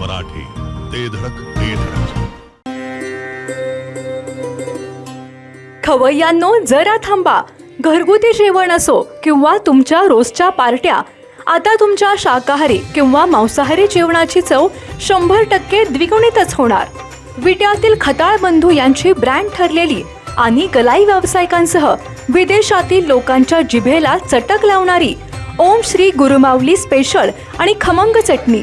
मराठी ते धडक ते धडक. खवय्यांनो जरा थांबा. घरगुती जेवण असो किंवा तुमच्या रोजच्या पार्ट्या आता तुमच्या शाकाहारी किंवा मांसाहारी जेवणाची चव शंभर टक्के द्विगुणितच होणार. विट्यातील खताळ बंधू यांची ब्रँड ठरलेली आणि गलाई व्यावसायिकांसह विदेशातील लोकांच्या जिभेला चटक लावणारी ओम श्री गुरुमाऊली स्पेशल आणि खमंग चटणी.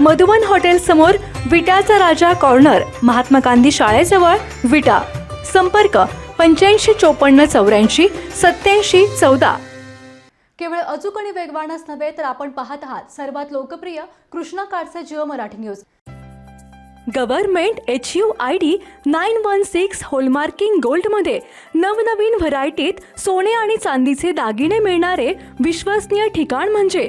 मधुवन हॉटेल समोर विटाचा राजा कॉर्नर महात्मा गांधी शाळेजवळ विटा. संपर्क पंच्याऐंशी चोपन्न चौऱ्याऐंशी सत्याऐंशी चौदा. केवळ अचूक आणि वेगवानच नव्हे तर आपण पाहत आहात सर्वात लोकप्रिय कृष्णा काडचे Jio Marathi news. Government H U I D nine one six hallmarking गोल्डमध्ये नवनवीन व्हरायटीत सोने आणि चांदीचे दागिने मिळणारे विश्वसनीय ठिकाण म्हणजे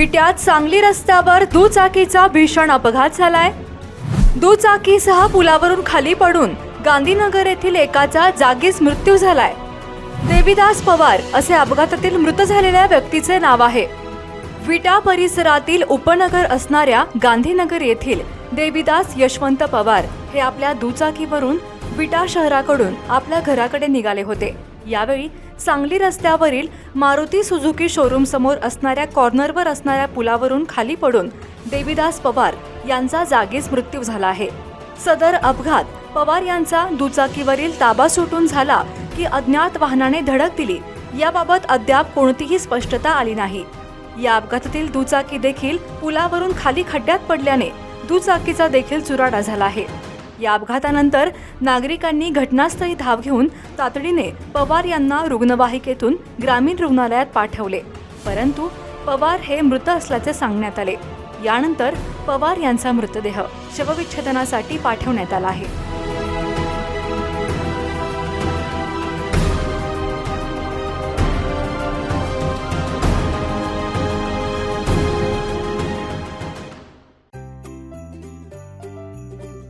विट्यात सांगली रस्त्यावर दुचाकीचा भीषण अपघात झालाय. दुचाकीसह पुलावरून खाली पडून गांधीनगर येथील एकाचा जागीच मृत्यू झालाय. देवीदास पवार असे अपघातातील मृत झालेल्या व्यक्तीचे नाव आहे. विटा परिसरातील उपनगर असणाऱ्या गांधीनगर येथील देवीदास यशवंत पवार हे आपल्या दुचाकीवरून विटा शहराकडून आपल्या घराकडे निघाले होते. यावेळी सांगली रस्त्यावरील मारुती सुझुकी शोरूम समोर असणाऱ्या कॉर्नरवर असणाऱ्या पुलावरून खाली पडून देवीदास पवार यांचा जागीच मृत्यू झाला आहे. सदर अपघात पवार यांचा दुचाकीवरील ताबा सुटून झाला की अज्ञात वाहनाने धडक दिली. याबाबत अद्याप कोणतीही स्पष्टता आली नाही. या अपघातातील दुचाकी देखील पुलावरून खाली खड्ड्यात पडल्याने दुचाकीचा देखील चुराडा झाला आहे. या अपघातानंतर नागरिकांनी घटनास्थळी धाव घेऊन तातडीने पवार यांना रुग्णवाहिकेतून ग्रामीण रुग्णालयात पाठवले. परंतु पवार हे मृत असल्याचे सांगण्यात आले. यानंतर पवार यांचा मृतदेह शवविच्छेदनासाठी पाठवण्यात आला आहे.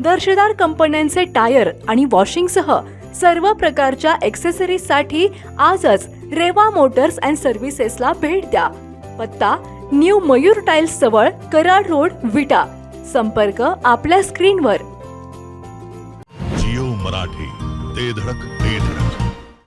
दर्जेदार कंपन्यांचे टायर आणि वॉशिंगसह सर्व प्रकारच्या ॲक्सेसरीजसाठी आजच रेवा मोटर्स अँड सर्व्हिसेसला भेट द्या. पत्ता न्यू मयूर टाइल्स जवळ कराड रोड विटा. संपर्क आपल्या स्क्रीनवर. जिओ मराठी ते धडक.